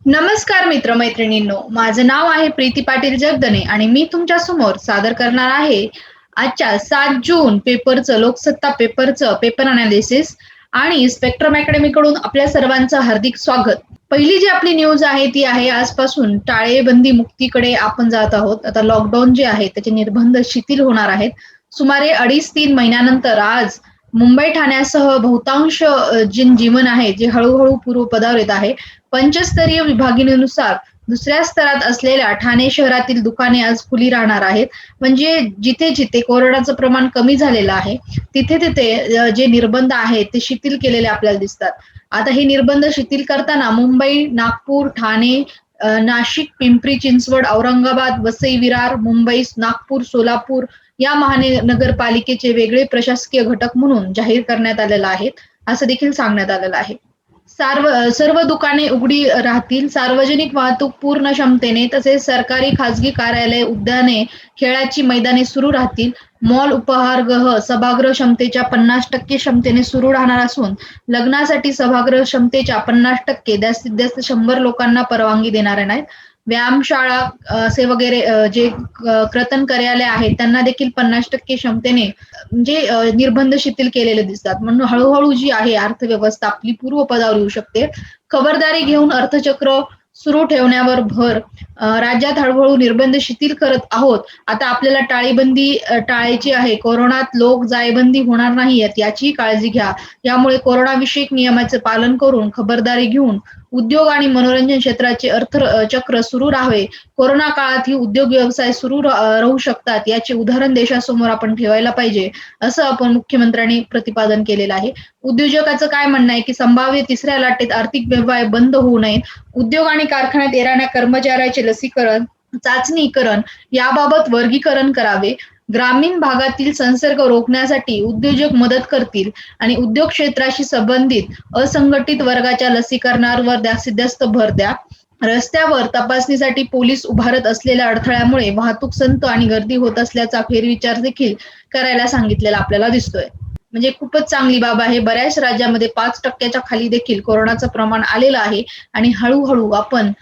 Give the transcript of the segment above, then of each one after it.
नमस्कार मित्र मैत्रिणींनो माझं नाव आहे प्रीती पाटील जगदने आणि मी तुमच्यासमोर सादर करणार आहे आजच्या सात जून पेपरचं लोकसत्ता पेपरचं पेपर अनालिसिस आणि स्पेक्ट्रम अकॅडमी कडून आपल्या सर्वांचं हार्दिक स्वागत. पहिली जी आपली न्यूज आहे ती आहे आजपासून टाळेबंदी मुक्तीकडे आपण जात आहोत. आता लॉकडाऊन जे आहे त्याचे निर्बंध शिथिल होणार आहेत. सुमारे अडीच तीन महिन्यानंतर आज मुंबई ठाण्यासह बहुतांश जिन जीवन आहे जे हळूहळू पूर्वपदावर येत आहे पंचस्तरीय विभागीनुसार दुसऱ्या स्तरात असलेल्या ठाणे शहरातील दुकाने आज खुली राहणार आहेत. म्हणजे जिथे जिथे कोरोनाचं प्रमाण कमी झालेलं आहे तिथे तिथे जे निर्बंध आहेत ते शिथिल केलेले आपल्याला दिसतात. आता हे निर्बंध शिथिल करताना मुंबई नागपूर ठाणे नाशिक पिंपरी चिंचवड औरंगाबाद वसई विरार मुंबई नागपूर सोलापूर या महानगरपालिकेचे वेगळे प्रशासकीय घटक म्हणून जाहीर करण्यात आलेला आहे असं देखील सांगण्यात आलेलं आहे. सार्व सर्व दुकाने उघडी राहतील सार्वजनिक वाहतूक पूर्ण क्षमतेने तसेच सरकारी खासगी कार्यालय उद्याने खेळाची मैदाने सुरू राहतील. मॉल उपहारगृह सभागृह क्षमतेच्या पन्नास टक्के क्षमतेने सुरू राहणार असून लग्नासाठी सभागृह क्षमतेच्या पन्नास टक्के जास्तीत जास्त शंभर लोकांना परवानगी देणार नाहीत. व्यायामशाळा असे वगैरे जे क्रतन कार्यालय आहेत त्यांना देखील पन्नास टक्के क्षमतेने म्हणजे निर्बंध शिथिल केलेले दिसतात. म्हणून हळूहळू जी आहे अर्थव्यवस्था आपली पूर्वपदावर येऊ शकते. खबरदारी घेऊन अर्थचक्र सुरू ठेवण्यावर भर राज्यात हळूहळू निर्बंध शिथिल करत आहोत. आता आपल्याला टाळेबंदी टाळायची आहे. कोरोनात लोक जायबंदी होणार नाहीयेत याचीही काळजी घ्या. यामुळे कोरोनाविषयक नियमाचे पालन करून खबरदारी घेऊन उद्योग आणि मनोरंजन क्षेत्राचे अर्थ चक्र सुरू राहावे. कोरोना काळातही उद्योग व्यवसाय सुरू राहू शकतात याचे उदाहरण देशासमोर आपण ठेवायला पाहिजे असं आपण मुख्यमंत्र्यांनी प्रतिपादन केलेलं आहे. उद्योजकाचं काय म्हणणं आहे की संभाव्य तिसऱ्या लाटेत आर्थिक व्यवहार बंद होऊ नयेत उद्योग आणि कारखान्यात येणाऱ्या कर्मचाऱ्याचे लसीकरण चाचणीकरण याबाबत वर्गीकरण करावे. ग्रामीण भागातील संसर्ग रोखण्यासाठी उद्योजक मदत करतील आणि उद्योग क्षेत्राशी संबंधित असंघटित वर्गाच्या लसीकरणावर जास्तीत जास्त भर द्या. रस्त्यावर तपासणीसाठी पोलीस उभारत असलेल्या अडथळ्यामुळे वाहतूक संत आणि गर्दी होत असल्याचा फेरविचार देखील करायला सांगितलेला आपल्याला दिसतोय. म्हणजे खूपच चांगली बाब आहे. बऱ्याच राज्यामध्ये पाच टक्क्याच्या खाली देखील कोरोनाचं प्रमाण आलेलं आहे. आणि हळूहळू आपण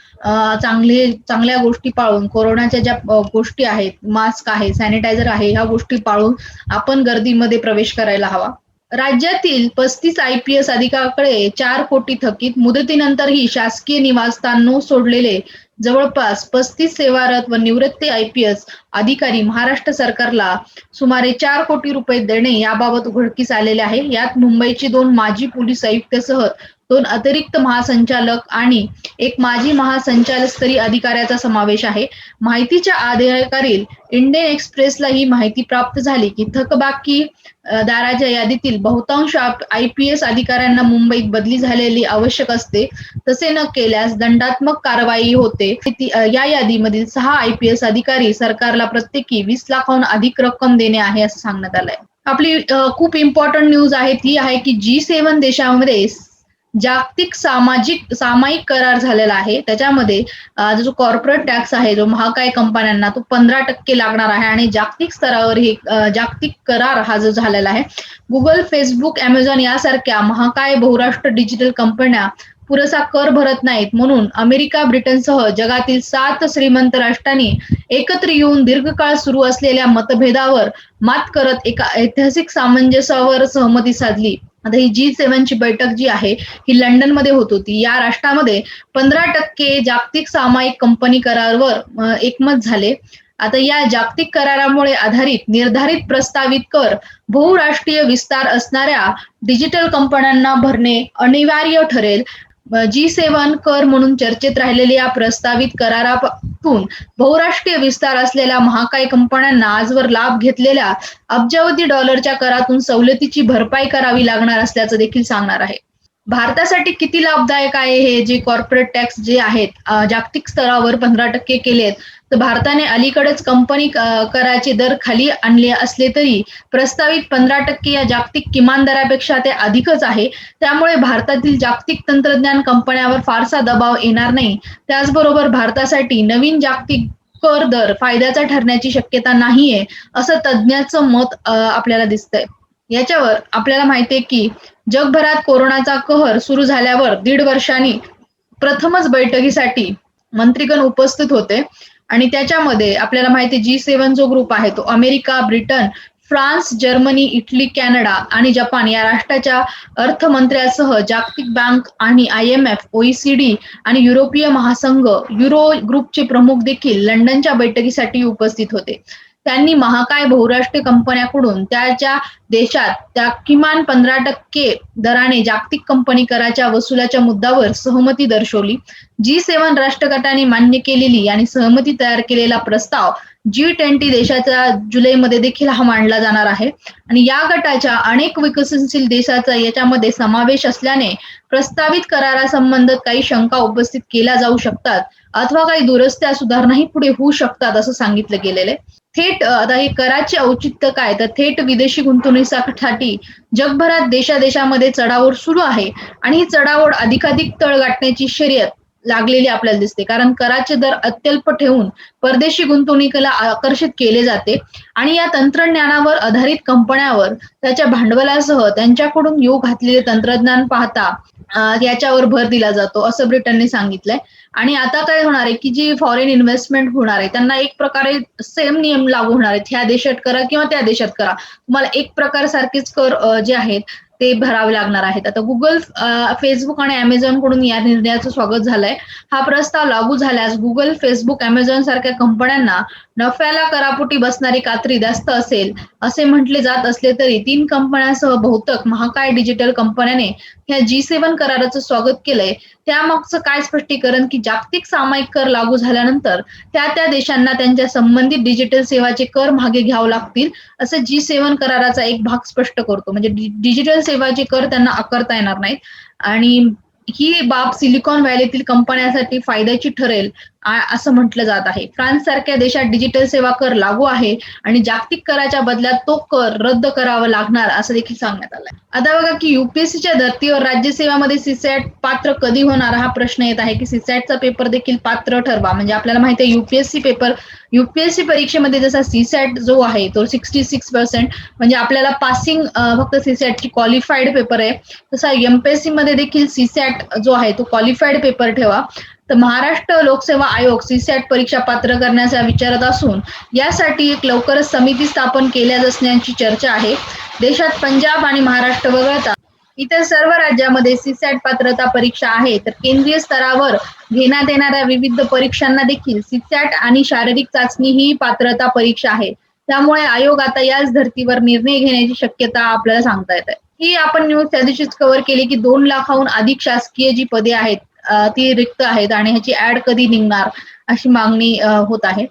चांगले चांगल्या गोष्टी पाळून कोरोनाच्या ज्या गोष्टी आहेत मास्क आहे सॅनिटायझर आहे ह्या गोष्टी पाळून आपण गर्दीमध्ये प्रवेश करायला हवा. राज्यातील पस्तीस आय पी एस अधिकाऱ्याकडे चार कोटी थकीत मुदतीनंतरही शासकीय निवासस्थान न सोडलेले जवळपास पस्तीस सेवारत व निवृत्ती आय पी एस अधिकारी महाराष्ट्र सरकारला सुमारे चार कोटी रुपये देणे याबाबत उघडकीस आलेले आहे. यात मुंबईचे दोन माजी पोलीस आयुक्तसह दोन अतिरिक्त महासंचालक आणि एक माजी महासंचालक स्तरीय अधिकाऱ्याचा समावेश आहे. माहितीच्या आधारावरील इंडियन एक्सप्रेसला ही माहिती प्राप्त झाली की थकबाकी दाराच्या यादीतील बहुतांश आय पी एस अधिकाऱ्यांना मुंबईत बदली झालेली आवश्यक असते. तसे न केल्यास दंडात्मक कारवाई होते. ती- या यादीमधील सहा आय पी एस अधिकारी सरकारला प्रत्येकी वीस लाखाहून अधिक रक्कम देणे आहे असं सांगण्यात आलंय. आपली खूप इम्पॉर्टंट न्यूज आहे. ती आहे की जी सेवन देशामध्ये जागतिक सामाजिक सामायिक करार झालेला आहे. त्याच्यामध्ये जो कॉर्पोरेट टॅक्स आहे जो महाकाय कंपन्यांना तो पंधरा टक्के लागणार आहे आणि जागतिक स्तरावर ही जागतिक करार हा जो झालेला आहे गुगल फेसबुक अमेझॉन यासारख्या महाकाय बहुराष्ट्र डिजिटल कंपन्या पुरेसा कर भरत नाहीत. म्हणून अमेरिका ब्रिटनसह जगातील सात श्रीमंत राष्ट्रांनी एकत्र येऊन दीर्घकाळ सुरू असलेल्या मतभेदावर मात करत एका ऐतिहासिक सामंजस्यावर सहमती साधली. आता ही जी सेव्हनची बैठक जी आहे ही लंडनमध्ये होत होती. या राष्ट्रामध्ये पंधरा टक्के जागतिक सामायिक कंपनी करारवर एकमत झाले. आता या जागतिक करारामुळे आधारित निर्धारित प्रस्तावित कर बहुराष्ट्रीय विस्तार असणाऱ्या डिजिटल कंपन्यांना भरणे अनिवार्य ठरेल. जी सेवन कर म्हणून चर्चेत राहिलेल्या या प्रस्तावित करारातून बहुराष्ट्रीय विस्तार असलेल्या महाकाय कंपन्यांना आजवर लाभ घेतलेल्या अब्जावधी डॉलरच्या करातून सवलतीची भरपाई करावी लागणार असल्याचं देखील सांगणार आहे. भारतासाठी किती लाभदायक आहे हे जे कॉर्पोरेट टॅक्स जे आहेत जागतिक स्तरावर पंधरा टक्के केलेत तर भारताने अलीकडेच कंपनी कराचे दर खाली आणले असले तरी प्रस्तावित पंधरा टक्के या जागतिक किमान दरापेक्षा ते अधिकच आहे. त्यामुळे भारतातील जागतिक तंत्रज्ञान कंपन्यावर फारसा दबाव येणार नाही. त्याचबरोबर भारतासाठी नवीन जागतिक कर दर फायद्याचा ठरण्याची शक्यता नाहीये असं तज्ज्ञाचं मत आपल्याला दिसतंय. याच्यावर आपल्याला माहितीये की जगभरात कोरोनाचा कहर सुरू झाल्यावर दीड वर्षांनी प्रथमच बैठकीसाठी मंत्रीगण उपस्थित होते. आणि त्याच्यामध्ये आपल्याला माहिती जी सेव्हन जो ग्रुप आहे तो America Britain France Germany Italy Canada आणि जपान या राष्ट्राच्या अर्थमंत्र्यासह जागतिक बँक आणि आय एम एफ ओईसीडी आणि युरोपीय महासंघ युरो ग्रुपचे प्रमुख देखील लंडनच्या बैठकीसाठी उपस्थित होते. त्यांनी महाकाय बहुराष्ट्रीय कंपन्याकडून त्याच्या देशात त्या किमान पंधरा टक्के दराने जागतिक कंपनी कराच्या वसुलाच्या मुद्द्यावर सहमती दर्शवली. जी सेवन राष्ट्रगटाने मान्य केलेली आणि सहमती तयार केलेला प्रस्ताव जी ट्वेंटी देशाच्या जुलैमध्ये देखील हा मांडला जाणार आहे. आणि या गटाच्या अनेक विकसनशील देशाचा याच्यामध्ये समावेश असल्याने प्रस्तावित करारासंबंधात काही शंका उपस्थित केल्या जाऊ शकतात अथवा काही दुरस्त्या सुधारणाही पुढे होऊ शकतात असं सांगितलं गेलेलं आहे. थेट आता हे कराचे औचित्य काय? तर थेट विदेशी गुंतवणुकीसाठी जगभरात देशादेशामध्ये चढाओढ सुरू आहे. आणि ही चढाओढ अधिकाधिक तळ गाठण्याची शर्यत लागलेली आपल्याला दिसते. कारण कराचे दर अत्यल्प ठेवून परदेशी गुंतवणुकीला आकर्षित केले जाते. आणि या तंत्रज्ञानावर आधारित कंपन्यावर त्याच्या भांडवलासह त्यांच्याकडून येऊ घातलेले तंत्रज्ञान पाहता याच्यावर भर दिला जातो असं ब्रिटनने सांगितलंय. आणि आता काय होणार आहे की जी फॉरेन इन्व्हेस्टमेंट होणार आहे त्यांना एक प्रकारे सेम नियम लागू होणार आहेत. ह्या देशात करा किंवा त्या देशात करा. तुम्हाला एक प्रकार सारखेच कर जे आहेत ते भरावे लागणार आहेत. आता गुगल फेसबुक आणि अमेझॉनकडून या निर्णयाचं स्वागत झालंय. हा प्रस्ताव लागू झाल्यास गुगल फेसबुक अमेझॉन सारख्या कंपन्यांना नफ्याला करापोटी बसणारी कात्री जास्त असेल असे म्हटले जात असले तरी तीन कंपन्यांसह बहुतेक महाकाय डिजिटल कंपन्याने ह्या जी सेवन कराराचं स्वागत केलंय. त्यामागचं काय स्पष्टीकरण की जागतिक सामायिक कर लागू झाल्यानंतर त्या त्या देशांना त्यांच्या संबंधित डिजिटल सेवाचे कर मागे घ्यावं लागतील असं जी सेवन कराराचा एक भाग स्पष्ट करतो. म्हणजे डिजिटल सेवाचे कर त्यांना आकारता येणार नाहीत. आणि ही बाब सिलिकॉन व्हॅलीतील कंपन्यांसाठी फायद्याची ठरेल असं म्हटलं जात आहे. फ्रान्स सारख्या देशात डिजिटल सेवा कर लागू आहे आणि जागतिक कराच्या बदल्यात तो कर रद्द करावा लागणार असं देखील सांगण्यात आलंय. आता बघा की युपीएससीच्या धर्तीवर राज्यसेवामध्ये सीसॅट पात्र कधी होणार हा प्रश्न येत आहे की सीसॅटचा पेपर देखील पात्र ठरवा. म्हणजे आपल्याला माहिती आहे युपीएससी पेपर युपीएससी परीक्षेमध्ये जसा सीसॅट जो आहे तो सिक्स्टी सिक्स पर्सेंट म्हणजे आपल्याला पासिंग फक्त सीसॅटची क्वालिफाईड पेपर आहे. तसा एमपीएससी मध्ये देखील सीसॅट जो आहे तो क्वालिफाईड पेपर ठेवा. तर महाराष्ट्र लोकसेवा आयोग सीसॅट परीक्षा पात्र करण्याचा विचारत असून यासाठी एक लवकरच समिती स्थापन केल्या असण्याची चर्चा आहे. देशात पंजाब आणि महाराष्ट्र वगळता इतर सर्व राज्यामध्ये सीसॅट पात्रता परीक्षा आहे. तर केंद्रीय स्तरावर घेण्यात येणाऱ्या विविध परीक्षांना देखील सीसॅट आणि शारीरिक चाचणी ही पात्रता परीक्षा आहे. त्यामुळे आयोग आता याच धर्तीवर निर्णय घेण्याची शक्यता आपल्याला सांगता येत आहे. ही आपण न्यूज त्या दिवशीच कव्हर केली की दोन लाखाहून अधिक शासकीय जी पदे आहेत ती रिक्त आहेत आणि ह्याची ऍड कधी निघणार अशी मागणी होत आहे.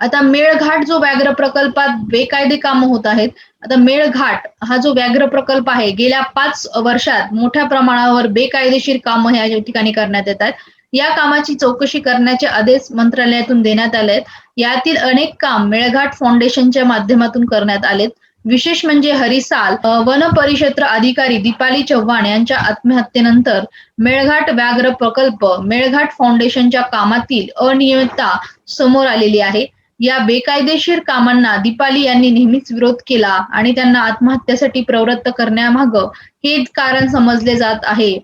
आता मेळघाट जो व्याघ्र प्रकल्पात बेकायदे कामं होत आहेत आता मेळघाट हा जो व्याघ्र प्रकल्प आहे गेल्या पाच वर्षात मोठ्या प्रमाणावर बेकायदेशीर कामं ह्या ठिकाणी करण्यात येत आहेत. या कामाची चौकशी करण्याचे आदेश मंत्रालयातून देण्यात आले आहेत यातील अनेक काम मेळघाट फाउंडेशनच्या माध्यमातून करण्यात आलेत. विशेष म्हणजे हरिसाल वन परिक्षेत्र अधिकारी दीपाली चव्हाण यांच्या आत्महत्येनंतर मेळघाट व्याघ्र प्रकल्प मेळघाट फाउंडेशनच्या कामातील अनियमितता समोर आलेली आहे. या बेकायदेशीर कामांना दीपाली यांनी नेहमीच विरोध केला आणि त्यांना आत्महत्येसाठी प्रवृत्त करण्यामाग हे कारण समजले जात आहे.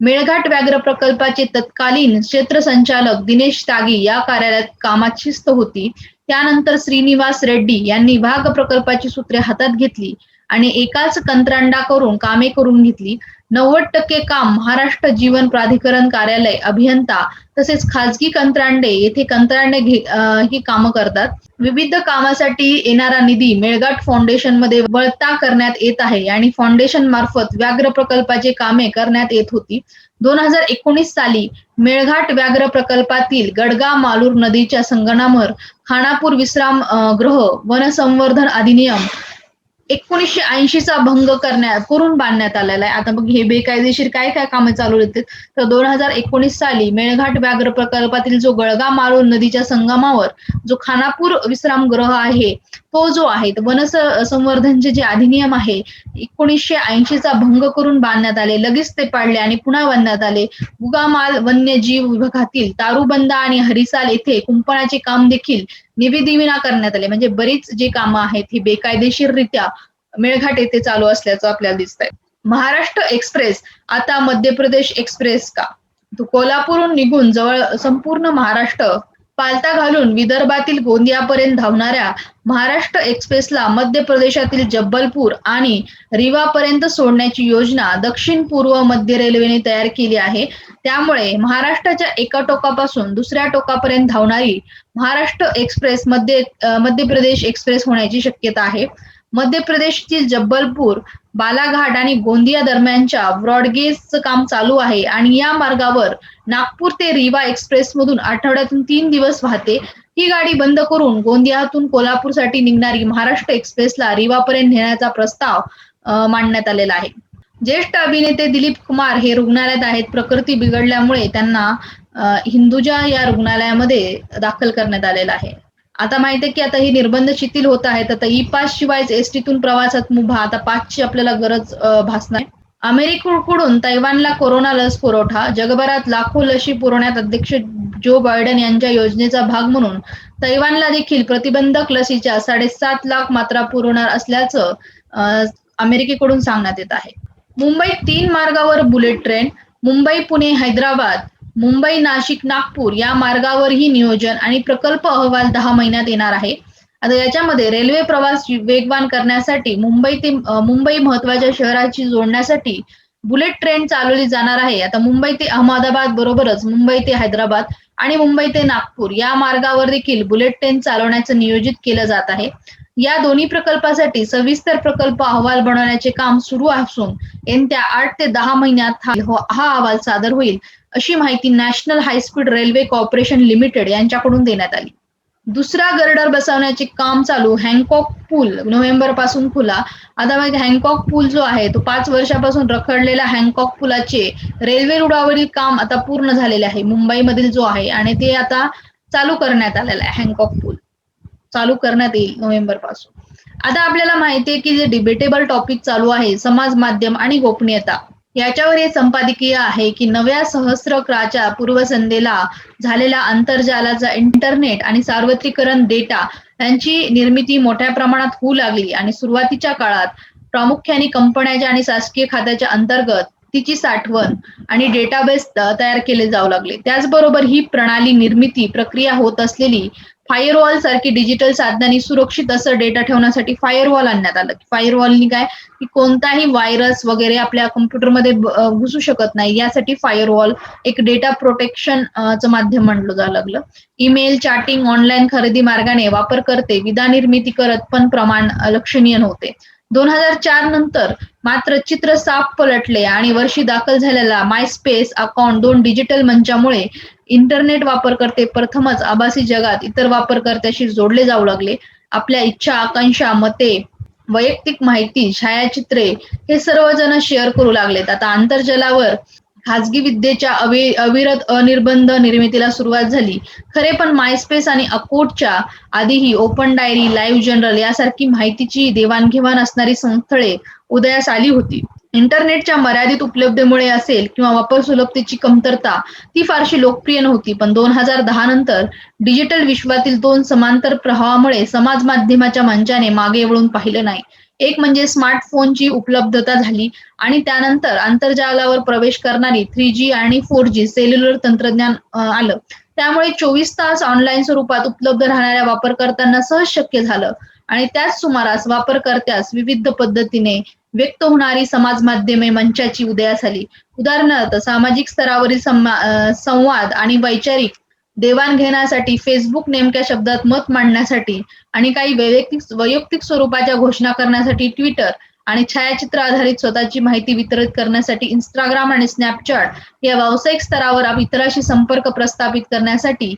मेळघाट व्याघ्र प्रकल्पाचे तत्कालीन क्षेत्र संचालक दिनेश तागी या कार्यालयात कामात शिस्त होती. त्यानंतर श्रीनिवास रेड्डी यांनी भाग प्रकल्पाची सूत्रे हातात घेतली आणि एकाच कंत्रांडा करून कामे करून घेतली. नव्वद टक्के काम महाराष्ट्र जीवन प्राधिकरण कार्यालय अभियंता तसेच खाजगी कंत्रांडे येथे कंत्रांडे ही कामं करतात. विविध कामासाठी येणारा निधी मेळघाट फाउंडेशनमध्ये वळता करण्यात येत आहे आणि फाउंडेशन मार्फत व्याघ्र प्रकल्पाची कामे करण्यात येत होती. दोन हजार एकोणीस साली मेळघाट व्याघ्र प्रकल्पातील गडगा मालूर नदीच्या संगणावर खानापूर विश्राम गृह वनसंवर्धन अधिनियम एकोणीसशे ऐंशीचा भंग करण्यात करून बांधण्यात आलेला आहे. आता मग हे बेकायदेशीर काय काय कामं चालू होते तर दोन हजार एकोणीस साली मेळघाट व्याघ्र प्रकल्पातील जो गळगा मारून नदीच्या संगमावर जो खानापूर विश्रामगृह आहे तो जो आहे वन संवर्धनचे जे अधिनियम आहे एकोणीसशे ऐंशीचा भंग करून बांधण्यात आले. लगेच ते पाडले आणि पुन्हा बांधण्यात आले. गुगामाल वन्यजीव विभागातील तारुबंदा आणि हरिसाल येथे कुंपणाचे काम देखील निवेदिविना करण्यात आले. म्हणजे बरीच जी कामं आहेत ही बेकायदेशीररित्या मेळघाट येथे चालू असल्याचं आपल्याला दिसत आहे महाराष्ट्र एक्सप्रेस आता मध्य प्रदेश एक्सप्रेस का? तो कोल्हापूरहून निघून जवळ संपूर्ण महाराष्ट्र पालता घालून विदर्भातील गोंदियापर्यंत धावणाऱ्या महाराष्ट्र एक्सप्रेसला मध्य प्रदेशातील जब्बलपूर आणि रिवापर्यंत सोडण्याची योजना दक्षिण पूर्व मध्य रेल्वेने तयार केली आहे. त्यामुळे महाराष्ट्राच्या एका टोकापासून दुसऱ्या टोकापर्यंत धावणारी महाराष्ट्र एक्सप्रेस मध्ये मध्य प्रदेश एक्सप्रेस होण्याची शक्यता आहे. मध्य प्रदेशतील जब्बलपूर बालाघाट आणि गोंदिया दरम्यानच्या ब्रॉडगेजचं काम चालू आहे आणि या मार्गावर नागपूर ते रिवा एक्सप्रेस मधून आठवड्यातून तीन दिवस वाहते. ही गाडी बंद करून गोंदियातून कोल्हापूरसाठी निघणारी महाराष्ट्र एक्सप्रेसला रिवापर्यंत नेण्याचा प्रस्ताव मांडण्यात आलेला आहे. ज्येष्ठ अभिनेते दिलीप कुमार हे रुग्णालयात आहेत. प्रकृती बिघडल्यामुळे त्यांना हिंदुजा या रुग्णालयामध्ये दाखल करण्यात आलेला आहे. आता माहिती आहे की आता हे निर्बंध शिथिल होत आहेत. आता ई पास शिवाय एसटीतून प्रवासात मुभा आता पाचची आपल्याला गरज भासणार. अमेरिकेकडून तैवानला कोरोना लस पुरवठा जगभरात लाखो लशी पुरवण्यात अध्यक्ष जो बायडन यांच्या योजनेचा भाग म्हणून तैवानला देखील प्रतिबंधक लसीच्या साडेसात लाख मात्रा पुरवणार असल्याचं अमेरिकेकडून सांगण्यात येत आहे. मुंबईत तीन मार्गावर बुलेट ट्रेन मुंबई पुणे हैदराबाद मुंबई नाशिक नागपूर या मार्गावरही नियोजन आणि प्रकल्प अहवाल दहा महिन्यात येणार आहे. आता याच्यामध्ये रेल्वे प्रवास वेगवान करण्यासाठी मुंबई ते मुंबई महत्त्वाच्या शहराची जोडण्यासाठी बुलेट ट्रेन चालवली जाणार आहे. आता मुंबई ते अहमदाबाद बरोबरच मुंबई ते हैदराबाद आणि मुंबई ते नागपूर या मार्गावर देखील बुलेट ट्रेन चालवण्याचं नियोजित केलं जात आहे. या दोन्ही प्रकल्पासाठी सविस्तर प्रकल्प अहवाल बनवण्याचे काम सुरू असून येत्या आठ ते दहा महिन्यात हो, हा अहवाल सादर होईल अशी माहिती national high speed railway corporation limited यांच्याकडून देण्यात आली. दुसरा गर्डर बसवण्याचे काम चालू हँकॉक पूल नोव्हेंबरपासून खुला. आता माहिती हँकॉक पूल जो आहे तो पाच वर्षापासून रखडलेला हँकॉक पुलाचे रेल्वे रुळावरील काम आता पूर्ण झालेले आहे. मुंबईमधील जो आहे आणि ते आता चालू करण्यात आलेलं आहे हँकॉक पूल. चालू करण्यात येईल नोव्हेंबरपासून. आता आपल्याला माहिती आहे की जे डिबेटेबल टॉपिक चालू आहे समाज माध्यम आणि गोपनीयता याच्यावर हे संपादकीय आहे की नव्या सहस्रक्राच्या पूर्वसंध्येला झालेल्या आंतरजालाचा इंटरनेट आणि सार्वत्रिकरण डेटा यांची निर्मिती मोठ्या प्रमाणात होऊ लागली आणि सुरुवातीच्या काळात प्रामुख्याने कंपन्याच्या आणि शासकीय खात्याच्या अंतर्गत तिची साठवण आणि डेटाबेस तयार केले जाऊ लागले. त्याचबरोबर ही प्रणाली निर्मिती प्रक्रिया होत असलेली फायरवॉल सारखी डिजिटल साधनांनी सुरक्षित असं डेटा ठेवण्यासाठी फायरवॉल आणण्यात आलं. फायरवॉलनी काय? की कोणताही व्हायरस वगैरे आपल्या कम्प्युटरमध्ये घुसू शकत नाही. यासाठी फायरवॉल एक डेटा प्रोटेक्शन च माध्यम म्हणलं जाऊ लागलं. ईमेल चॅटिंग ऑनलाईन खरेदी मार्गाने वापरकर्ते विधानिर्मिती करत पण प्रमाण लक्षणीय नव्हते. दोन हजार चार नंतर मात्र चित्र साफ पलटले आणि वर्षी दाखल झालेला माय स्पेस अकाउंट दोन डिजिटल मंचामुळे इंटरनेट वापरकर्ते प्रथमच आभासी जगात इतर वापरकर्त्याशी जोडले जाऊ लागले. आपल्या इच्छा आकांक्षा मते वैयक्तिक माहिती छायाचित्रे हे सर्वजण शेअर करू लागलेत. आता आंतरजलावर खाजगी विद्येच्या अवि अविरत अनिर्बंध निर्मितीला सुरुवात झाली. खरे पण मायस्पेस आणि अकोटच्या आधीही ओपन डायरी लाईव्ह जनरल यासारखी माहितीची देवाणघेवाण असणारी संस्थळे उदयास आली होती. इंटरनेटच्या मर्यादित उपलब्धतेमुळे असेल किंवा वापर सुलभतेची कमतरता ती फारशी लोकप्रिय नव्हती. पण दोन हजार दहा नंतर डिजिटल विश्वातील दोन समांतर प्रवाहामुळे समाज माध्यमाच्या मंचाने मागे वळून पाहिलं नाही. एक म्हणजे स्मार्टफोनची उपलब्धता झाली. आणि त्यानंतर आंतरजालावर प्रवेश करणारी थ्री जी आणि फोर जी सेल्युलर तंत्रज्ञान आलं. त्यामुळे चोवीस तास ऑनलाईन स्वरूपात उपलब्ध राहणाऱ्या वापरकर्त्यांना सहज शक्य झालं. आणि त्याच सुमारास वापरकर्त्यास विविध पद्धतीने व्यक्त होणारी समाज माध्यमे मंचाची उदयास आली. उदाहरणार्थ सामाजिक स्तरावरील संवाद आणि वैचारिक देवाणघेण्यासाठी फेसबुक नेमक्या शब्दात मत मांडण्यासाठी आणि काही वैयक्तिक वैयक्तिक स्वरूपाच्या घोषणा करण्यासाठी ट्विटर आणि छायाचित्र आधारित स्वतःची माहिती वितरित करण्यासाठी इंस्टाग्राम आणि स्नॅपचॅट या व्यावसायिक स्तरावर इतरांशी संपर्क प्रस्थापित करण्यासाठी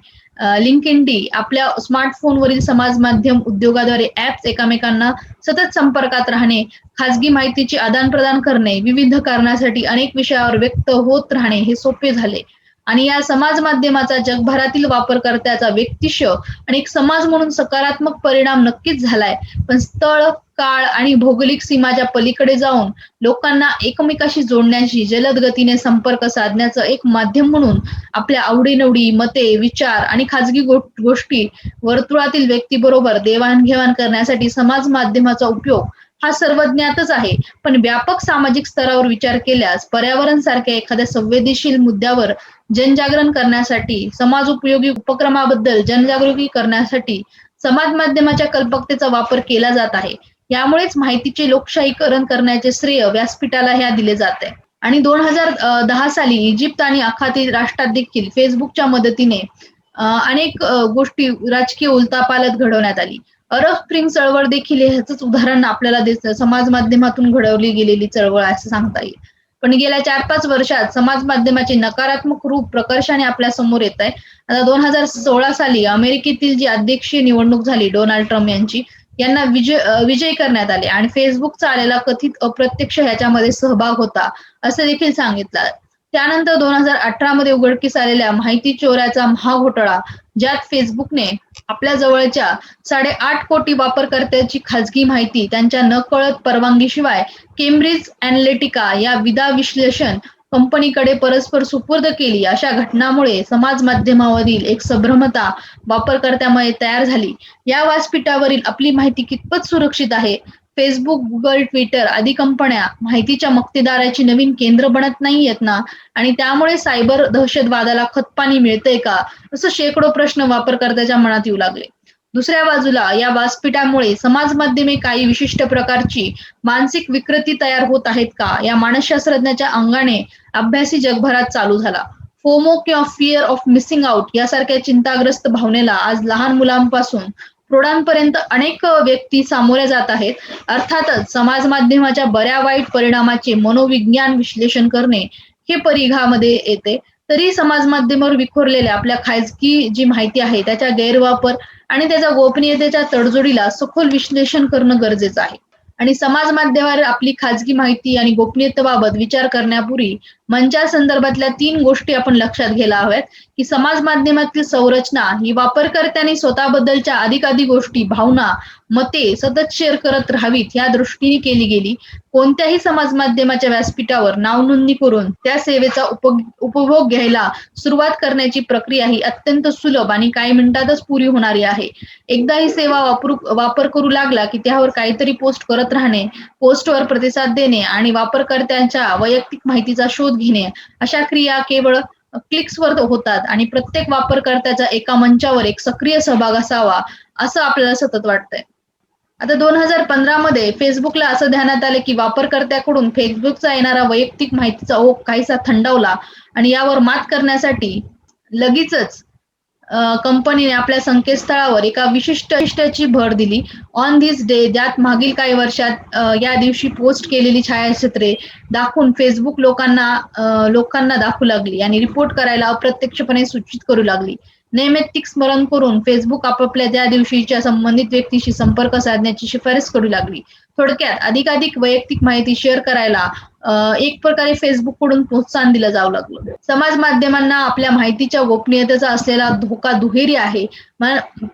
लिंक इन डी आपल्या स्मार्टफोनवरील समाज माध्यम उद्योगाद्वारे ऍप्स एकमेकांना सतत संपर्कात राहणे खाजगी माहितीचे आदान प्रदान करणे विविध कारणासाठी अनेक विषयावर व्यक्त होत राहणे हे सोपे झाले. आणि या समाज माध्यमाचा जगभरातील वापरकर्त्याचा व्यक्तिश आणि एक समाज म्हणून सकारात्मक परिणाम नक्कीच झालाय. पण स्थळ काळ आणि भौगोलिक सीमाच्या पलीकडे जाऊन लोकांना एकमेकाशी जोडण्याशी जलद गतीने संपर्क साधण्याचं एक माध्यम म्हणून आपल्या आवडीनिवडी मते विचार आणि खाजगी गोष्टी वर्तुळातील व्यक्तीबरोबर देवाणघेवाण करण्यासाठी समाज माध्यमाचा उपयोग हा सर्वज्ञातच आहे. पण व्यापक सामाजिक स्तरावर विचार केल्यास पर्यावरण सारख्या एखाद्या संवेदनशील मुद्द्यावर जनजागरण करण्यासाठी समाज उपयोगी उपक्रमाबद्दल जनजागृती करण्यासाठी समाज माध्यमाच्या कल्पकतेचा वापर केला जात आहे. यामुळेच माहितीचे लोकशाहीकरण करण्याचे श्रेय व्यासपीठाला ह्या दिले जाते. आणि दोन हजार दहा साली इजिप्त आणि आखाती राष्ट्रात देखील फेसबुकच्या मदतीने अनेक गोष्टी राजकीय उलतापालत घडवण्यात आली. अरब स्प्रिंग चळवळ देखील ह्याच उदाहरण आपल्याला दिसतं समाज माध्यमातून घडवली गेलेली चळवळ असं सांगता येईल. पण गेल्या चार पाच वर्षात समाज माध्यमाचे नकारात्मक रूप प्रकर्षाने आपल्यासमोर येत आहे आता दोन हजार सोळा साली अमेरिकेतील जी अध्यक्षीय निवडणूक झाली डोनाल्ड ट्रम्प यांची यांना विजय विजय करण्यात आले आणि फेसबुकचा आलेला कथित अप्रत्यक्ष ह्याच्यामध्ये सहभाग होता असं देखील सांगितलं. त्यानंतर दोन हजार अठरा मध्ये उघडकीस आलेल्या माहिती चोऱ्याचा महाघोटाळा ज्यात फेसबुकने आपल्या जवळच्या साडेआठ कोटी वापरकर्त्याची खाजगी माहिती त्यांच्या नकळत परवानगीशिवाय केम्ब्रिज अॅनालिटिका या विदा विश्लेषण कंपनीकडे परस्पर सुपूर्द केली. अशा घटनामुळे समाज माध्यमावरील एक संभ्रमता वापरकर्त्यामुळे तयार झाली. या व्यासपीठावरील आपली माहिती कितपत सुरक्षित आहे? फेसबुक गुगल ट्विटर आदी कंपन्या माहितीच्या मक्तेदाराची नवीन केंद्र बनत नाहीयेत ना? आणि त्यामुळे सायबर दहशतवादाला खतपाणी मिळतंय का? असं शेकडो प्रश्न वापरकर्त्याच्या मनात येऊ लागले. दुसऱ्या बाजूला या व्यासपीठामुळे समाज माध्यमे काही विशिष्ट प्रकारची मानसिक विकृती तयार होत आहेत का? या मानसशास्त्रज्ञाच्या अंगाने अभ्यासी जगभरात चालू झाला. फोमो किंवा फिअर ऑफ मिसिंग आउट यासारख्या चिंताग्रस्त भावनेला आज लहान मुलांपासून प्रौढांपर्यंत अनेक व्यक्ती सामोऱ्या जात आहेत. अर्थातच समाज माध्यमाच्या बऱ्या वाईट परिणामाचे मनोविज्ञान विश्लेषण करणे हे परिघामध्ये येते. तरी समाज माध्यमावर विखुरलेल्या आपल्या खाजगी जी माहिती आहे त्याचा गैरवापर आणि त्याच्या गोपनीयतेच्या तडजोडीला सखोल विश्लेषण करणं गरजेचं आहे. आणि समाज माध्यमावर आपली खाजगी माहिती आणि गोपनीयतेबाबत विचार करण्यापूर्वी मंचा संदर्भातल्या तीन गोष्टी आपण लक्षात घ्यायला हव्यात की समाज माध्यमातील संरचना ही वापरकर्त्यांनी स्वतःबद्दलच्या अधिकाधिक गोष्टी भावना मते सतत शेअर करत राहावीत या दृष्टीने केली गेली. कोणत्याही समाज माध्यमाच्या व्यासपीठावर नावनोंदणी करून त्या सेवेचा उप उपभोग घ्यायला सुरुवात करण्याची प्रक्रिया ही अत्यंत सुलभ आणि काही मिनिटातच पुरी होणारी आहे. एकदा ही सेवा वापरू वापर करू लागला की त्यावर काहीतरी पोस्ट करत राहणे पोस्टवर प्रतिसाद देणे आणि वापरकर्त्यांच्या वैयक्तिक माहितीचा शोध घेणे अशा क्रिया केवळ क्लिक्सवर होतात आणि प्रत्येक वापरकर्त्याचा एका मंचावर एक सक्रिय सहभाग असावा असं आपल्याला सतत वाटतंय. आता दोन हजार पंधरा मध्ये फेसबुकला असं ध्यानात आले की वापरकर्त्याकडून फेसबुकचा येणारा वैयक्तिक माहितीचा ओघ काहीसा थंडावला आणि यावर मात करण्यासाठी लगेचच कंपनीने आपल्या संकेतस्थळावर एका विशिष्ट विशिष्टची भर दिली. ऑन दिस डे ज्यात मागील काही वर्षात या दिवशी पोस्ट केलेली छायाचित्रे दाखवून फेसबुक लोकांना लोकांना दाखवू लागली आणि रिपोर्ट करायला अप्रत्यक्षपणे सूचित करू लागली. नैमित्तिक स्मरण करून फेसबुक आपापल्या त्या दिवशीच्या संबंधित व्यक्तीशी संपर्क साधण्याची शिफारस करू लागली. थोडक्यात अधिकाधिक वैयक्तिक माहिती शेअर करायला एक प्रकारे फेसबुककडून प्रोत्साहन दिलं जावं लागलं. समाज माध्यमांना आपल्या माहितीच्या गोपनीयतेचा असलेला धोका दुहेरी आहे.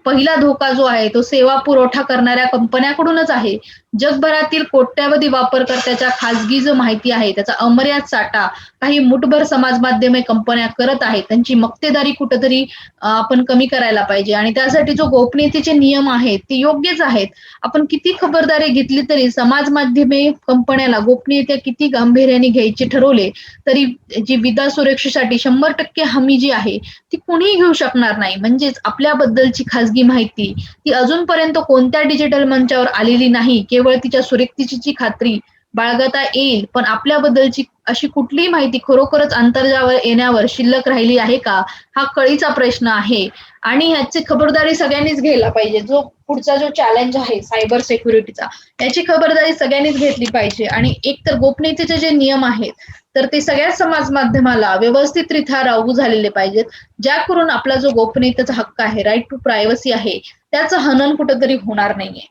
पहिला धोका जो आहे तो सेवा पुरवठा करणाऱ्या कंपन्याकडूनच आहे. जगभरातील कोट्यावधी वापरकर्त्याच्या खासगी जो माहिती आहे त्याचा अमर्याद साठा काही मुठभर समाज माध्यमे कंपन्या करत आहेत त्यांची मक्तेदारी कुठेतरी आपण कमी करायला पाहिजे. आणि त्यासाठी जो गोपनीयतेचे नियम आहेत ते योग्यच आहेत. आपण किती खबरदारी घेतली तरी समाज माध्यमे कंपन्याला गोपनीयता किती गांभीर्याने घ्यायचे ठरवले तरी जी विदा सुरक्षेसाठी शंभर टक्के हमी जी आहे ती कुणीही घेऊ शकणार नाही. म्हणजेच आपल्याबद्दलची खासगी माहिती ती अजूनपर्यंत कोणत्या डिजिटल मंचावर आलेली नाही केवळ तिच्या सुरक्षेची खात्री बाळगता येईल पण आपल्याबद्दलची अशी कुठलीही माहिती खरोखरच अंतर्जावर येण्यावर शिल्लक राहिली आहे का? हा कळीचा प्रश्न आहे. आणि ह्याची खबरदारी सगळ्यांनीच घ्यायला पाहिजे. जो पुढचा जो चॅलेंज आहे सायबर सेक्युरिटीचा याची खबरदारी सगळ्यांनीच घेतली पाहिजे. आणि एक तर गोपनीयतेचे जे नियम आहेत तर ते सगळ्या समाज माध्यमाला व्यवस्थितरित्या लागू झालेले पाहिजेत. ज्या करून आपला जो गोपनीयतेचा हक्क आहे राईट टू प्रायव्हसी आहे त्याचं हनन कुठंतरी होणार नाहीये.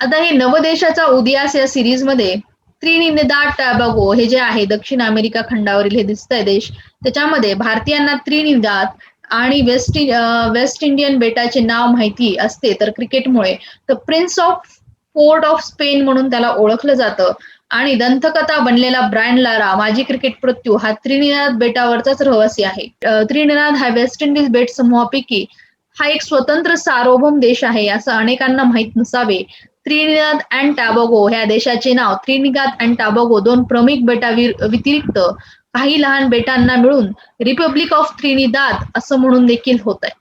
आता हे नवदेशाचा उदयास या सिरीजमध्ये त्रिनिदाद टॅबगो हे जे आहे दक्षिण अमेरिका खंडावरील हे दिसत आहे देश. त्याच्यामध्ये भारतीयांना त्रिनिदात आणि वेस्ट वेस्ट इंडियन बेटाचे नाव माहिती असते तर क्रिकेटमुळे. तर Prince of Port of Spain म्हणून त्याला ओळखलं जातं. आणि दंतकथा बनलेला ब्रँड लारा माजी क्रिकेटपटू हा त्रिनिनाद बेटावरचाच रहिवासी आहे. त्रिनिनाद हा वेस्ट इंडिज बेट समूहापैकी हा एक स्वतंत्र सार्वभौम देश आहे असं अनेकांना माहीत नसावे. त्रिनिदाद अँड टॅबोगो ह्या देशाचे नाव. त्रिनिदाद अँड टॅबोगो दोन प्रमुख बेटा व्यतिरिक्त काही लहान बेटांना मिळून रिपब्लिक ऑफ त्रिनिदाद असं म्हणून देखील होत आहे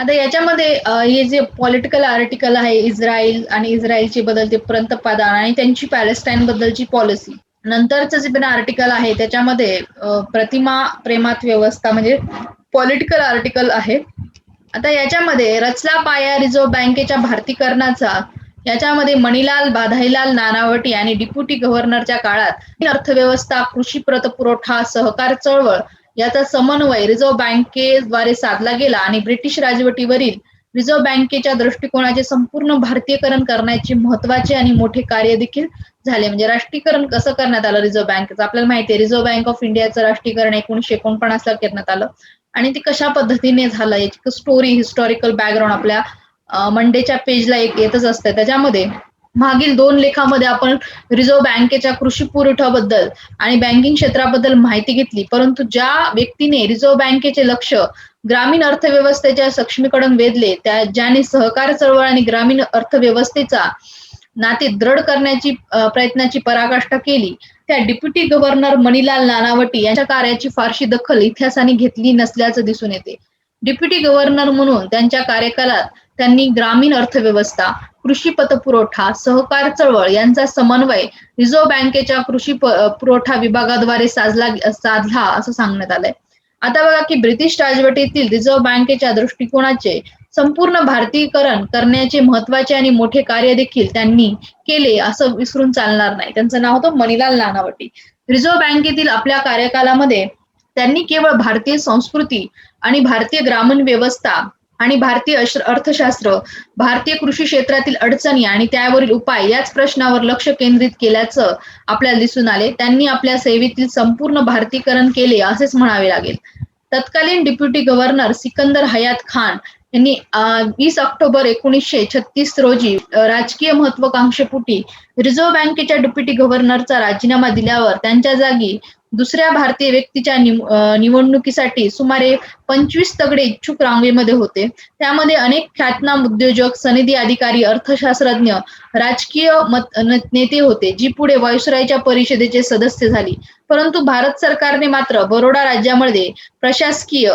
आता याच्यामध्ये हे जे पॉलिटिकल आर्टिकल आहे इस्रायल आणि इस्रायलचे बदलते पंतप्रधान आणि त्यांची पॅलेस्टाईन बद्दलची पॉलिसी नंतरचं जे पण आर्टिकल आहे त्याच्यामध्ये प्रतिमा प्रेमात व्यवस्था म्हणजे पॉलिटिकल आर्टिकल आहे. आता याच्यामध्ये रचला पाया रिझर्व्ह बँकेच्या भारतीकरणाचा याच्यामध्ये मणिलाल बाधाईलाल नानावटी आणि डिप्युटी गव्हर्नरच्या काळात अर्थव्यवस्था कृषी पुरवठा सहकार चळवळ याचा समन्वय रिझर्व्ह बँकेद्वारे साधला गेला आणि ब्रिटिश राजवटीवरील रिझर्व्ह बँकेच्या दृष्टिकोनाचे संपूर्ण भारतीयकरण करण्याचे महत्त्वाचे आणि मोठे कार्य देखील झाले. म्हणजे राष्ट्रीयकरण कसं करण्यात आलं रिझर्व्ह बँकेचं? आपल्याला माहिती आहे रिझर्व्ह बँक ऑफ इंडियाचं राष्ट्रीयकरण एकोणीशे एकोणपन्नासला करण्यात आलं. आणि ते कशा पद्धतीने झालं? याची स्टोरी हिस्टॉरिकल बॅकग्राऊंड आपल्या मंडेच्या पेजला एक येतच असतं त्याच्यामध्ये मागील दोन लेखामध्ये आपण रिझर्व्ह बँकेच्या कृषी पुरवठ्याबद्दल आणि बँकिंग क्षेत्राबद्दल माहिती घेतली. परंतु ज्या व्यक्तीने रिझर्व्ह बँकेचे लक्ष ग्रामीण अर्थव्यवस्थेच्या सक्षमीकरण वेधले त्या ज्याने सहकार चळवळ आणि ग्रामीण अर्थव्यवस्थेचा नाते दृढ करण्याची प्रयत्नाची पराकाष्ठा केली त्या डिप्युटी गव्हर्नर मणिलाल नानावटी यांच्या कार्याची फारशी दखल इतिहासाने घेतली नसल्याचं दिसून येते. डिप्युटी गव्हर्नर म्हणून त्यांच्या कार्यकालात त्यांनी ग्रामीण अर्थव्यवस्था कृषी पतपुरवठा सहकार चळवळ यांचा समन्वय रिझर्व्ह बँकेच्या कृषी पुरवठा विभागाद्वारे साधला साधला असं सांगण्यात आलंय. आता बघा की ब्रिटिश राजवटीतील रिझर्व्ह बँकेच्या दृष्टिकोनाचे संपूर्ण भारतीयकरण करण्याचे महत्त्वाचे आणि मोठे कार्य देखील त्यांनी केले असं विसरून चालणार नाही. त्यांचं नाव होतं मणिलाल नानावटी. रिझर्व्ह बँकेतील आपल्या कार्यकालामध्ये त्यांनी केवळ भारतीय संस्कृती आणि भारतीय ग्रामीण व्यवस्था आणि भारतीय अर्थशास्त्र भारतीय कृषी क्षेत्रातील अडचणी आणि त्यावरील उपाय याच प्रश्नावर लक्ष केंद्रित केल्याचं आपल्याला दिसून आले. त्यांनी आपल्या सेवेतील संपूर्ण भारतीकरण केले असेच म्हणावे लागेल. तत्कालीन डिप्युटी गव्हर्नर सिकंदर हयात खान यांनी वीस ऑक्टोबर एकोणीसशे छत्तीस रोजी राजकीय महत्वाकांक्षेपोटी रिझर्व्ह बँकेच्या डेप्युटी गव्हर्नरचा राजीनामा दिल्यावर त्यांच्या जागी दुसऱ्या भारतीय व्यक्तीच्या निवडणुकीसाठी सुमारे पंचवीस तगडे इच्छुक रांगेमध्ये होते. त्यामध्ये अनेक ख्यातनाम उद्योजक सनदी अधिकारी अर्थशास्त्रज्ञ राजकीय नेते होते जी पुढे वायुसरायच्या परिषदेचे सदस्य झाली. परंतु भारत सरकारने मात्र बरोडा राज्यामध्ये प्रशासकीय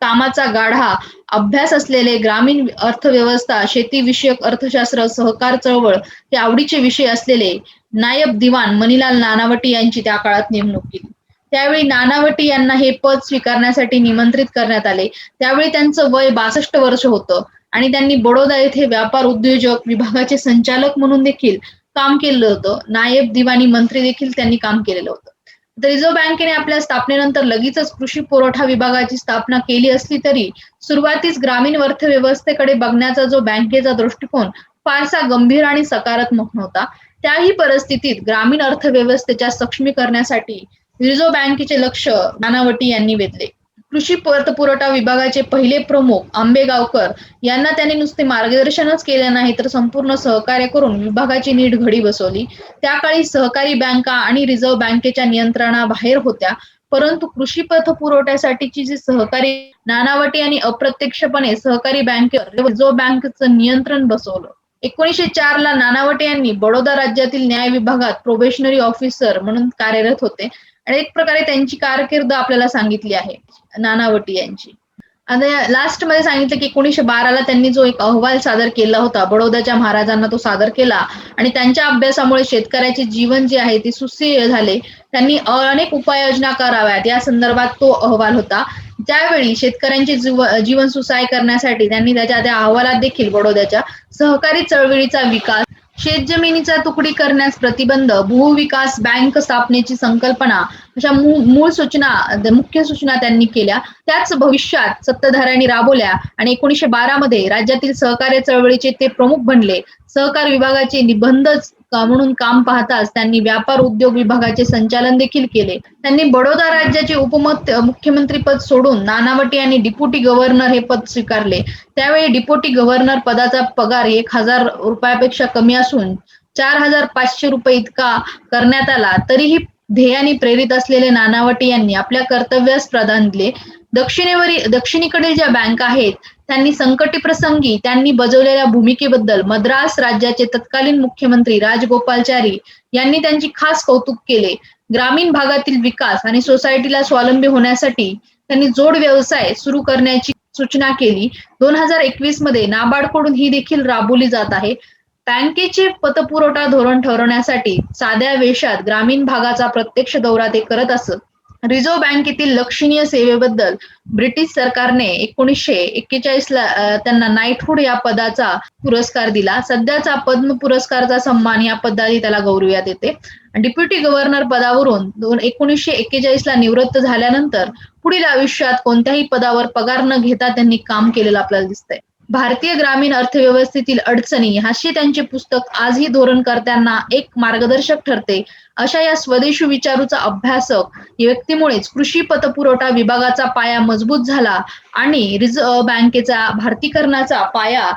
कामाचा गाढा अभ्यास असलेले ग्रामीण अर्थव्यवस्था शेतीविषयक अर्थशास्त्र सहकार चळवळ हे आवडीचे विषय असलेले नायब दिवाण मणिलाल नानावटी यांची त्या काळात नेमणूक केली. त्यावेळी नानावटी यांना हे पद स्वीकारण्यासाठी निमंत्रित करण्यात आले. त्यावेळी त्यांचं वय बासष्ट वर्ष होतं. आणि त्यांनी बडोदा येथे व्यापार उद्योजक विभागाचे संचालक म्हणून देखील काम केलेलं होतं. नायब दिवाणी मंत्री देखील त्यांनी काम केलेलं होतं. तर रिझर्व्ह बँकेने आपल्या स्थापनेनंतर लगेचच कृषी पुरवठा विभागाची स्थापना केली असली तरी सुरुवातीस ग्रामीण अर्थव्यवस्थेकडे बघण्याचा जो बँकेचा दृष्टिकोन फारसा गंभीर आणि सकारात्मक नव्हता. त्याही परिस्थितीत ग्रामीण अर्थव्यवस्थेच्या सक्षमीकरणासाठी रिझर्व्ह बँकेचे लक्ष नानावटी यांनी वेधले. कृषी पतपुरवठा विभागाचे पहिले प्रमुख आंबेगावकर यांना त्यांनी नुसते मार्गदर्शनच केले नाही तर संपूर्ण सहकार्य करून विभागाची नीट घडी बसवली. त्या काळी सहकारी बँका आणि रिझर्व्ह बँकेच्या नियंत्रणाबाहेर होत्या परंतु कृषी पथ पुरवठ्यासाठीची जी सहकारी नानावटी आणि अप्रत्यक्षपणे सहकारी बँकेवर रिझर्व्ह बँकेचं नियंत्रण बसवलं. एकोणीसशे चार ला नानावटे यांनी बडोदा राज्यातील न्याय विभागात प्रोबेशनरी ऑफिसर म्हणून कार्यरत होते. आणि एक प्रकारे त्यांची कारकीर्द आपल्याला सांगितली आहे नानावटी यांची. आता लास्टमध्ये सांगितलं की एकोणीशे बाराला त्यांनी जो एक अहवाल सादर केला होता बडोद्याच्या महाराजांना तो सादर केला आणि त्यांच्या अभ्यासामुळे शेतकऱ्याचे जीवन जे आहे ते सुस्थिर झाले. त्यांनी अनेक उपाययोजना कराव्यात या संदर्भात तो अहवाल होता. त्यावेळी शेतकऱ्यांचे जीवन सुसाय करण्यासाठी त्यांनी त्याच्या त्या अहवालात देखील बडोद्याच्या सहकारी चळवळीचा विकास शेतजमिनीचा तुकडी करण्यास प्रतिबंध भूविकास बँक स्थापनेची संकल्पना अशा मूळ सूचना मुख्य सूचना त्यांनी केल्या. त्याच भविष्यात सत्ताधाऱ्यांनी राबवल्या आणि एकोणीशे बारा मध्ये राज्यातील सहकार्य चळवळीचे ते प्रमुख बनले. सहकार विभागाचे निबंध म्हणून काम पाहताच त्यांनी व्यापार उद्योग विभागाचे संचालन देखील केले. त्यांनी बडोदा राज्याचे उपमत मुख्यमंत्री पद सोडून नानावटी आणि डिप्युटी गव्हर्नर हे पद स्वीकारले. त्यावेळी डिप्युटी गव्हर्नर पदाचा पगार एक हजार रुपयापेक्षा कमी असून चार हजार पाचशे रुपये इतका करण्यात आला. तरीही ध्येयाने प्रेरित असलेले नानावटी यांनी आपल्या कर्तव्यास प्राधान्य दिले. दक्षिणेवरील दक्षिणेकडील ज्या बँका आहेत त्यांनी संकटी प्रसंगी त्यांनी बजावलेल्या भूमिकेबद्दल मद्रास राज्याचे तत्कालीन मुख्यमंत्री राजगोपालचारी यांनी त्यांची खास कौतुक केले. ग्रामीण भागातील विकास आणि सोसायटीला स्वावलंबी होण्यासाठी त्यांनी जोड व्यवसाय सुरू करण्याची सूचना केली. दोन हजार एकवीसमध्ये नाबार्डकडून ही देखील राबवली जात आहे. बँकेचे पतपुरवठा धोरण ठरवण्यासाठी साध्या वेशात ग्रामीण भागाचा प्रत्यक्ष दौरा ते करत असत. रिझर्व्ह बँकेतील लक्षणीय सेवेबद्दल ब्रिटिश सरकारने एकोणीसशे एक्केचाळीस ला त्यांना नाईटहूड या पदाचा पुरस्कार दिला. सध्याचा पद्म पुरस्कारचा सन्मान या पदाने त्याला गौरवण्यात येते. डिप्युटी गव्हर्नर पदावरून दोन एकोणीसशे एक्केचाळीस ला निवृत्त झाल्यानंतर पुढील आयुष्यात कोणत्याही पदावर पगार न घेता त्यांनी काम केलेलं आपल्याला दिसतंय. भारतीय ग्रामीण अर्थव्यवस्थेतील अडचणी हाशी त्यांचे पुस्तक आजही धोरणकर्त्यांना एक मार्गदर्शक ठरते. अशा या स्वदेशी विचारूचा अभ्यासक व्यक्तीमुळेच कृषी पतपुरवठा विभागाचा पाया मजबूत झाला आणि रिझर्व्ह बँकेचा भारतीकरणाचा पाया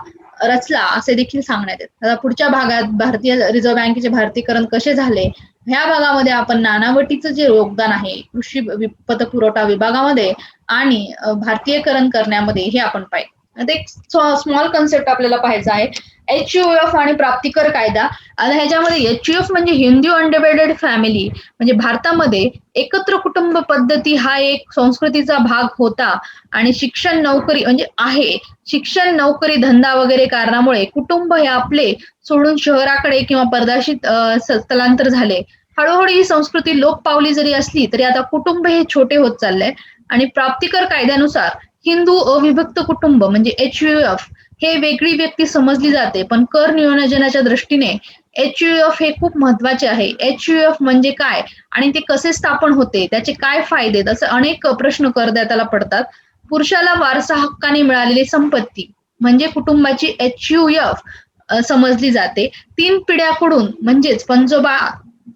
रचला असे देखील सांगण्यात येत. आता पुढच्या भागात भारतीय रिझर्व्ह बँकेचे भारतीकरण कसे झाले? ह्या भागामध्ये आपण नानावटीचं जे योगदान आहे कृषी पतपुरवठा विभागामध्ये आणि भारतीयकरण करण्यामध्ये हे आपण पाहिजे एक स्मॉल कन्सेप्ट आपल्याला पाहायचा आहे. एच यू एफ आणि प्राप्तिकर कायदा. आणि ह्याच्यामध्ये एच यू एफ म्हणजे हिंदू अनडिवायडेड फॅमिली म्हणजे भारतामध्ये एकत्र कुटुंब पद्धती हा एक संस्कृतीचा भाग होता. आणि शिक्षण नोकरी म्हणजे आहे. शिक्षण नोकरी धंदा वगैरे कारणामुळे कुटुंब हे आपले सोडून शहराकडे किंवा परदाशीत स्थलांतर झाले. हळूहळू ही संस्कृती लोप पावली जरी असली तरी आता कुटुंब हे छोटे होत चाललंय. आणि प्राप्तिकर कायद्यानुसार हिंदू अविभक्त कुटुंब म्हणजे एच यू एफ हे वेगळी व्यक्ती समजली जाते. पण कर नियोजनाच्या दृष्टीने एच यू एफ हे खूप महत्त्वाचे आहे. एच यू एफ म्हणजे काय आणि ते कसे स्थापन होते त्याचे काय फायदे असे अनेक प्रश्न करदात्याला पडतात. पुरुषाला वारसा हक्काने मिळालेली संपत्ती म्हणजे कुटुंबाची एच यू एफ समजली जाते. तीन पिढ्याकडून म्हणजेच पंजोबा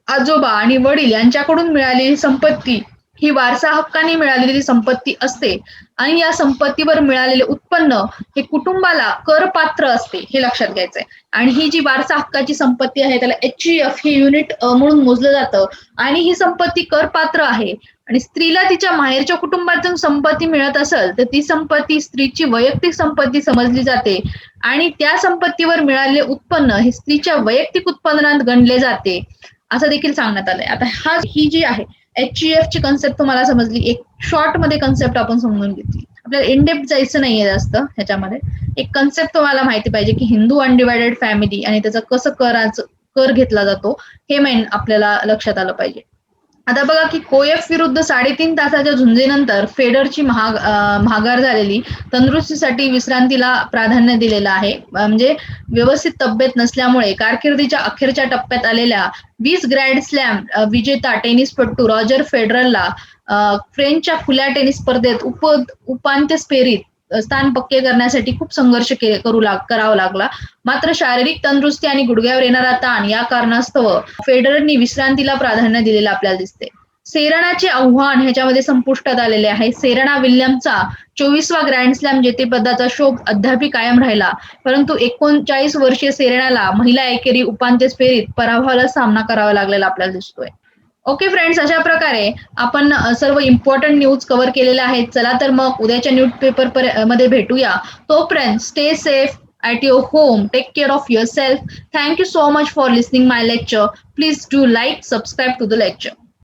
आजोबा आणि वडील यांच्याकडून मिळालेली संपत्ती ही वारसा हक्काने मिळालेली संपत्ती असते. आणि या संपत्तीवर मिळालेले उत्पन्न हे कुटुंबाला करपात्र असते हे लक्षात घ्यायचंय. आणि ही जी वारसा हक्काची संपत्ती आहे त्याला एच एफ हे युनिट म्हणून मोजलं जातं. आणि ही संपत्ती करपात्र आहे. आणि स्त्रीला तिच्या माहेरच्या कुटुंबातून संपत्ती मिळत असेल तर ती संपत्ती स्त्रीची वैयक्तिक संपत्ती समजली जाते. आणि त्या संपत्तीवर मिळालेले उत्पन्न हे स्त्रीच्या वैयक्तिक उत्पन्नात गणले जाते. असं देखील सांगण्यात आलंय. आता हा ही जी आहे एच एफ ची कन्सेप्ट तुम्हाला समजली एक शॉर्टमध्ये कन्सेप्ट आपण समजून घेतली. आपल्याला इनडेप्थ जायचं नाहीये जास्त ह्याच्यामध्ये. एक कन्सेप्ट तुम्हाला माहिती पाहिजे की हिंदू अनडिवायडेड फॅमिली आणि त्याचा कसं कराचं कर घेतला जातो हे मेन आपल्याला लक्षात आलं पाहिजे. आता बघा की कोएफ विरुद्ध साडेतीन तासाच्या झुंजेनंतर फेडरची महाग महागार झालेली तंदुरुस्तीसाठी विश्रांतीला प्राधान्य दिलेलं आहे. म्हणजे व्यवस्थित तब्येत नसल्यामुळे कारकिर्दीच्या अखेरच्या टप्प्यात आलेल्या वीस ग्रँड स्लॅम विजेता टेनिसपटू रॉजर फेडरलला फ्रेंचच्या खुल्या टेनिस स्पर्धेत उप उपांत्य फेरीत स्थान पक्के करण्यासाठी खूप संघर्ष करू लाग करावा लागला. मात्र शारीरिक तंदुरुस्ती आणि गुडघ्यावर येणारा ताण या कारणास्तव फेडररनी विश्रांतीला प्राधान्य दिलेलं आपल्याला दिसते सेरणाचे आव्हान ह्याच्यामध्ये संपुष्टात आलेले आहे. सेरणा विल्यमचा चोवीसवा ग्रँड स्लॅम जेतेपदाचा शोभ अद्याप कायम राहिला. परंतु एकोणचाळीस वर्षीय सेरणाला महिला एकेरी उपांत्य फेरीत पराभवाला सामना करावा लागलेला आपल्याला दिसतोय. ओके फ्रेंड्स अशा प्रकारे आपण सर्व इम्पॉर्टंट न्यूज कव्हर केलेल्या आहेत. चला तर मग उद्याच्या न्यूज पेपरमध्ये भेटूया. तोपर्यंत stay safe at your home take care of your self thank you so much for listening my lecture please do like subscribe to the lecture